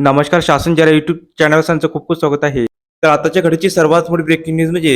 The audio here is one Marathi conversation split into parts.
नमस्कार शासन जरा युट्यूब चॅनल खूप खूप स्वागत आहे. तर आताच्या घडीची सर्वात मोठी ब्रेकिंग न्यूज म्हणजे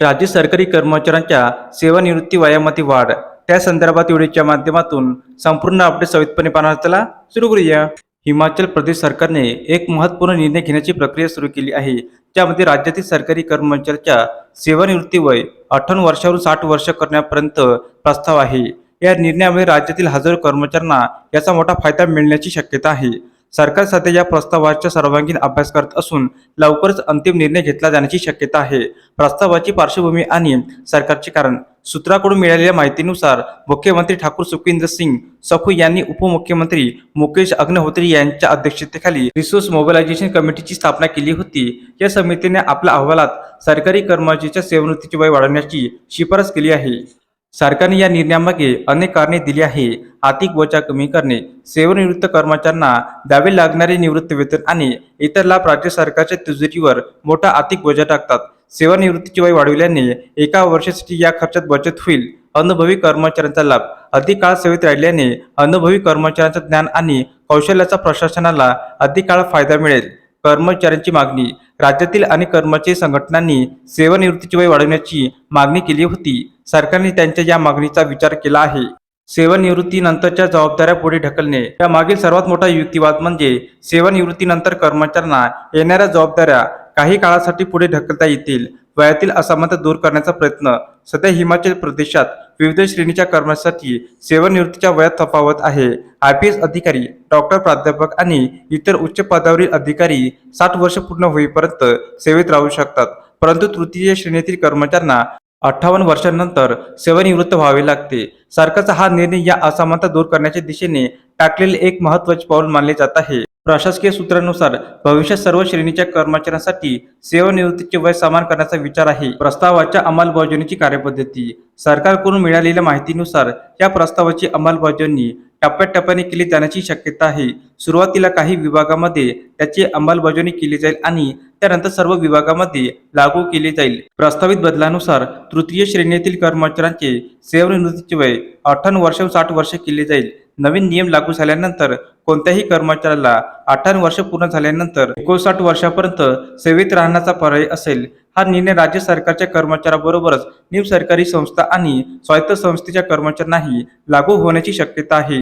राज्य सरकारी कर्मचाऱ्यांच्या सेवानिवृत्ती वयामध्ये वाढ. त्या संदर्भात व्हिडिओच्या माध्यमातून संपूर्ण अपडेट सवितपणे पाहणार त्याला सुरू करूया. हिमाचल प्रदेश सरकारने एक महत्त्वपूर्ण निर्णय घेण्याची प्रक्रिया सुरू केली आहे. त्यामध्ये राज्यातील सरकारी कर्मचाऱ्यांच्या सेवानिवृत्ती वय अठ्ठावन्न वर्षावरून साठ वर्ष करण्यापर्यंत प्रस्ताव आहे. या निर्णयामुळे राज्यातील हजारो कर्मचाऱ्यांना याचा मोठा फायदा मिळण्याची शक्यता आहे. सरकार सध्या या प्रस्तावाचा सर्वांगीण अभ्यास करत असून लवकरच अंतिम निर्णय घेतला जाण्याची शक्यता आहे. प्रस्तावाची पार्श्वभूमी आणि सरकारचे कारण. सूत्राकडून मिळालेल्या माहितीनुसार मुख्यमंत्री ठाकूर सुखविंदर सिंग सखू यांनी उपमुख्यमंत्री मुकेश अग्निहोत्री यांच्या अध्यक्षतेखाली रिसोर्स मोबिलायझेशन कमिटीची स्थापना केली होती. या समितीने आपल्या अहवालात सरकारी कर्मचाऱ्याच्या सेवानिवृत्तीची वय वाढवण्याची शिफारस केली आहे. सरकारने या निर्णयामागे अनेक कारणे दिली आहे. आर्थिक बोजा कमी करणे सेवानिवृत्त कर्मचाऱ्यांना द्यावे लागणारे निवृत्ती वेतन आणि इतर लाभ राज्य सरकारच्या तिजोरीवर मोठा आर्थिक बोजा टाकतात. सेवानिवृत्तीची वय वाढविल्याने एका वर्षासाठी या खर्चात बचत होईल. अनुभवी कर्मचाऱ्यांचा लाभ अधिक काळ सेवेत राहिल्याने अनुभवी कर्मचाऱ्यांचं ज्ञान आणि कौशल्याचा प्रशासनाला अधिक काळ फायदा मिळेल. कर्मचाऱ्यांची मागणी राज्यातील अनेक कर्मचारी संघटनांनी सेवानिवृत्तीची वय वाढवण्याची मागणी केली होती. सरकारने त्यांच्या या मागणीचा विचार केला आहे. सेवानिवृत्तीनंतरच्या जबाबदाऱ्या पुढे ढकलणे. या मागील सर्वात मोठा युक्तिवाद म्हणजे सेवानिवृत्तीनंतर कर्मचाऱ्यांना येणाऱ्या जबाबदाऱ्या काही काळासाठी पुढे ढकलता येतील. वयातील असमानता दूर करण्याचा प्रयत्न. सध्या हिमाचल प्रदेशात विविध श्रेणीच्या कर्मचाऱ्यांसाठी सेवानिवृत्तीच्या वयात तफावत आहे. आय पी एस अधिकारी डॉक्टर प्राध्यापक आणि इतर उच्च पदावरील अधिकारी साठ वर्ष पूर्ण होईपर्यंत सेवेत राहू शकतात. परंतु तृतीय श्रेणीतील कर्मचाऱ्यांना अठ्ठावन्न वर्षांनंतर सेवानिवृत्त व्हावे लागते. सरकारचा हा निर्णय या असमानता दूर करण्याच्या दिशेने टाकलेले एक महत्त्वाचे पाऊल मानले जात आहे. प्रशासकीय सूत्रांनुसार भविष्यात सर्व श्रेणीच्या कर्मचाऱ्यांसाठी सेवानिवृत्तीचे वय समान करण्याचा विचार आहे. प्रस्तावाच्या अंमलबजावणीची कार्यपद्धती सरकारकडून मिळालेल्या माहितीनुसार या प्रस्तावाची अंमलबजावणी टप्प्याटप्प्याने केली जाण्याची शक्यता आहे. सुरुवातीला काही विभागामध्ये त्याची अंमलबजावणी केली जाईल आणि त्यानंतर सर्व विभागामध्ये लागू केली जाईल. प्रस्तावित बदलानुसार तृतीय श्रेणीतील कर्मचाऱ्यांचे सेवानिवृत्तीचे वय अठ्ठावन्न वर्ष साठ वर्ष केले जाईल. नवीन नियम लागू झाल्यानंतर कोणत्याही कर्मचाऱ्याला अठ्ठावन्न वर्ष पूर्ण झाल्यानंतर एकोणसाठ वर्षापर्यंत सेवेत राहण्याचा पर्याय असेल. हा निर्णय राज्य सरकारच्या कर्मचाऱ्याबरोबरच निम सरकारी संस्था आणि स्वायत्त संस्थेच्या कर्मचाऱ्यांनाही लागू होण्याची शक्यता आहे.